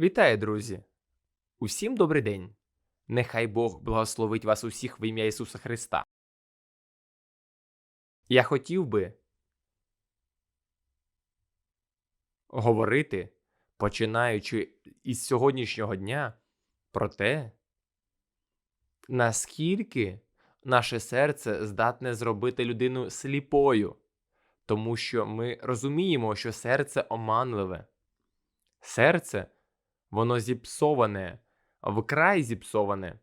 Вітаю, друзі! Усім добрий день! Нехай Бог благословить вас усіх в ім'я Ісуса Христа. Я хотів би говорити, починаючи із сьогоднішнього дня, про те, наскільки наше серце здатне зробити людину сліпою, тому що ми розуміємо, що серце оманливе. Серце воно зіпсоване, вкрай зіпсоване.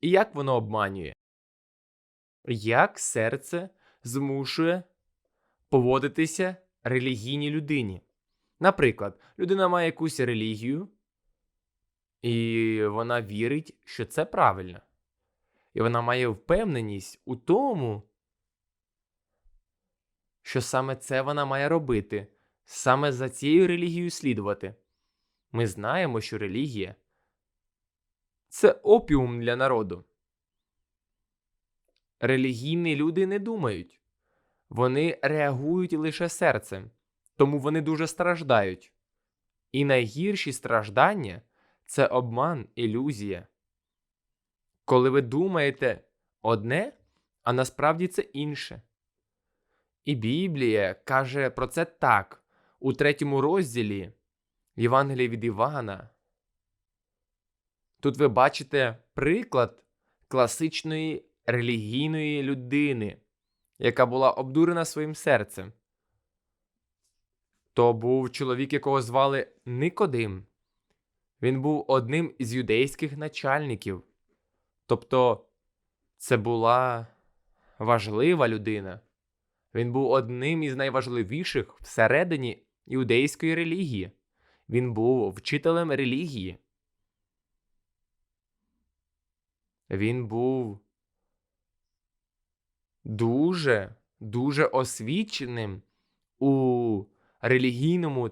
І як воно обманює? Як серце змушує поводитися релігійній людині? Наприклад, людина має якусь релігію, і вона вірить, що це правильно. І вона має впевненість у тому, що саме це вона має робити, саме за цією релігією слідувати. Ми знаємо, що релігія це опіум для народу. Релігійні люди не думають, вони реагують лише серцем, тому вони дуже страждають. І найгірші страждання це обман, ілюзія. Коли ви думаєте одне, а насправді це інше. І Біблія каже про це так у третьому розділі Євангелії від Івана. Тут ви бачите приклад класичної релігійної людини, яка була обдурена своїм серцем. То був чоловік, якого звали Никодим. Він був одним із юдейських начальників. Тобто, це була важлива людина. Він був одним із найважливіших всередині іудейської релігії. Він був вчителем релігії. Він був дуже, дуже освіченим у релігійному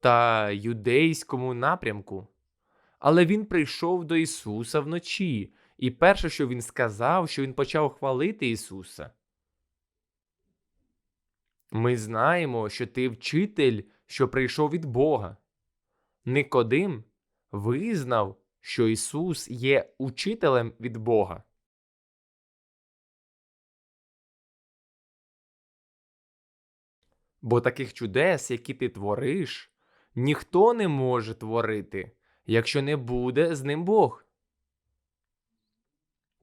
та юдейському напрямку. Але він прийшов до Ісуса вночі, і перше, що він сказав, що він почав хвалити Ісуса. Ми знаємо, що ти вчитель, що прийшов від Бога. Никодим визнав, що Ісус є учителем від Бога. Бо таких чудес, які ти твориш, ніхто не може творити, якщо не буде з ним Бог.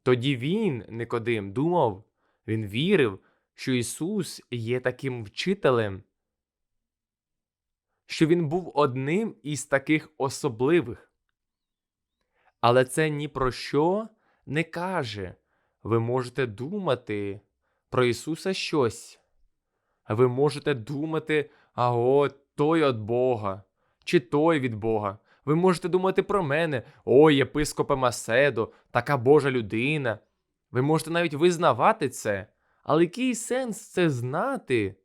Тоді він, Никодим, думав, він вірив, що Ісус є таким вчителем, що він був одним із таких особливих. Але це ні про що не каже. Ви можете думати про Ісуса щось. Ви можете думати, а от той від Бога, чи той від Бога. Ви можете думати про мене, ой, єпископе Маседо, така Божа людина. Ви можете навіть визнавати це, але який сенс це знати,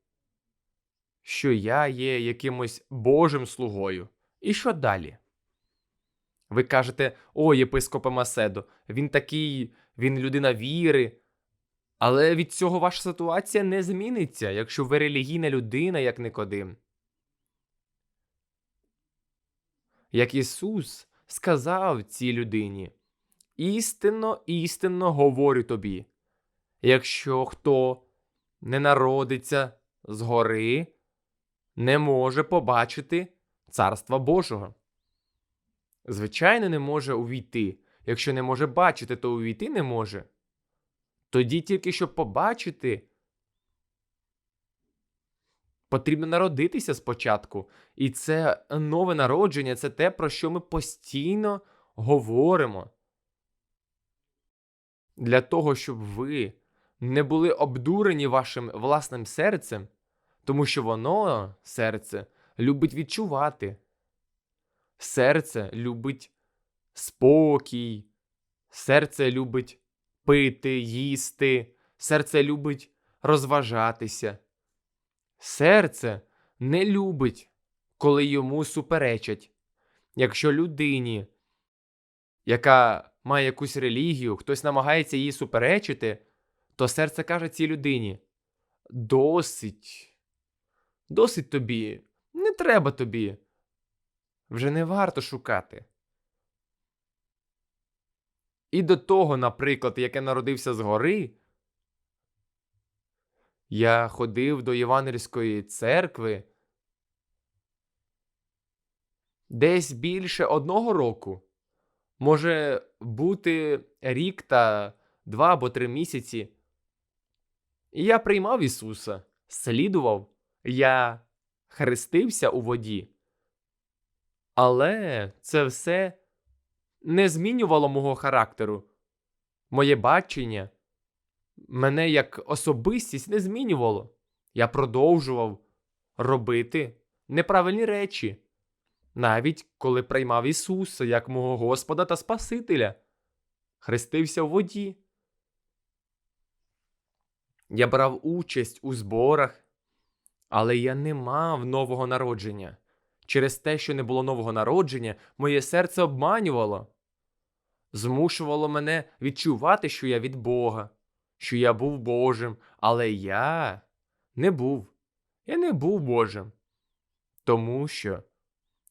що я є якимось Божим слугою? І що далі? Ви кажете, о, єпископе Маседо, він такий, він людина віри. Але від цього ваша ситуація не зміниться, якщо ви релігійна людина, як Никодим. Як Ісус сказав цій людині: істинно, істинно говорю тобі, якщо хто не народиться згори, не може побачити Царства Божого. Звичайно, не може увійти. Якщо не може бачити, то увійти не може. Тоді тільки щоб побачити, потрібно народитися спочатку. І це нове народження це те, про що ми постійно говоримо. Для того, щоб ви не були обдурені вашим власним серцем, тому що воно, серце, любить відчувати. Серце любить спокій, серце любить пити, їсти, серце любить розважатися. Серце не любить, коли йому суперечать. Якщо людині, яка має якусь релігію, хтось намагається їй суперечити, то серце каже цій людині: досить, досить тобі, не треба тобі вже не варто шукати. І до того, наприклад, як я народився згори, я ходив до Євангельської церкви десь більше одного року. Може бути рік та два або три місяці. І я приймав Ісуса, слідував, я хрестився у воді. Але це все не змінювало мого характеру. Моє бачення, мене як особистість не змінювало. Я продовжував робити неправильні речі, навіть коли приймав Ісуса як мого Господа та Спасителя, хрестився в воді. Я брав участь у зборах, але я не мав нового народження. Через те, що не було нового народження, моє серце обманювало, змушувало мене відчувати, що я від Бога, що я був Божим, але я не був. Я не був Божим. Тому що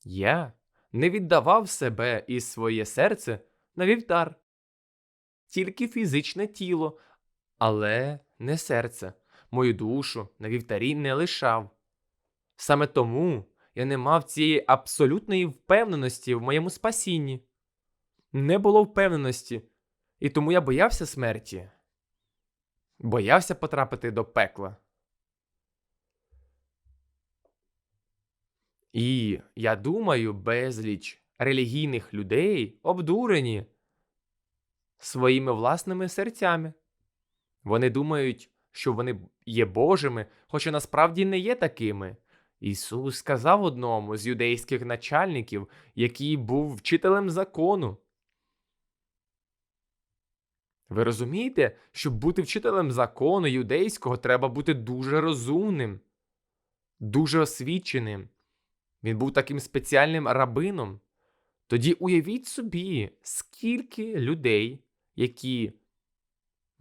я не віддавав себе і своє серце на вівтар, тільки фізичне тіло, але не серце, мою душу на вівтарі не лишав. Саме тому я не мав цієї абсолютної впевненості в моєму спасінні. Не було впевненості, і тому я боявся смерті, боявся потрапити до пекла. І я думаю, безліч релігійних людей обдурені своїми власними серцями. Вони думають, що вони є Божими, хоча насправді не є такими. Ісус сказав одному з юдейських начальників, який був вчителем закону. Ви розумієте, щоб бути вчителем закону юдейського, треба бути дуже розумним, дуже освіченим. Він був таким спеціальним рабином. Тоді уявіть собі, скільки людей, які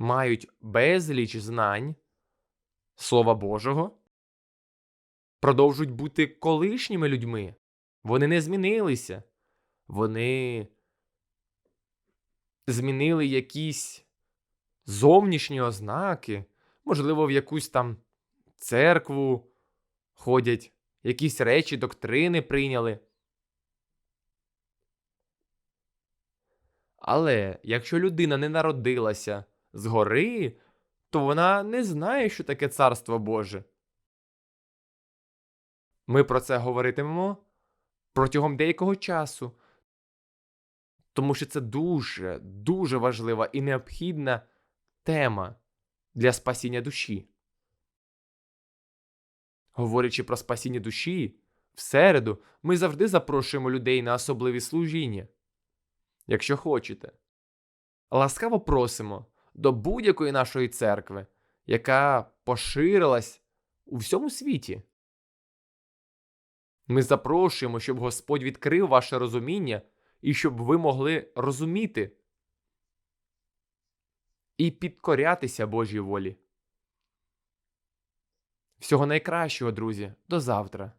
мають безліч знань Слова Божого, продовжують бути колишніми людьми. Вони не змінилися. Вони змінили якісь зовнішні ознаки, можливо, в якусь там церкву ходять, якісь речі, доктрини прийняли. Але якщо людина не народилася згори, то вона не знає, що таке царство Боже. Ми про це говоритимемо протягом деякого часу, тому що це дуже, дуже важлива і необхідна тема для спасіння душі. Говорячи про спасіння душі, в середу ми завжди запрошуємо людей на особливі служіння. Якщо хочете, ласкаво просимо до будь-якої нашої церкви, яка поширилась у всьому світі. Ми запрошуємо, щоб Господь відкрив ваше розуміння і щоб ви могли розуміти і підкорятися Божій волі. Всього найкращого, друзі, до завтра.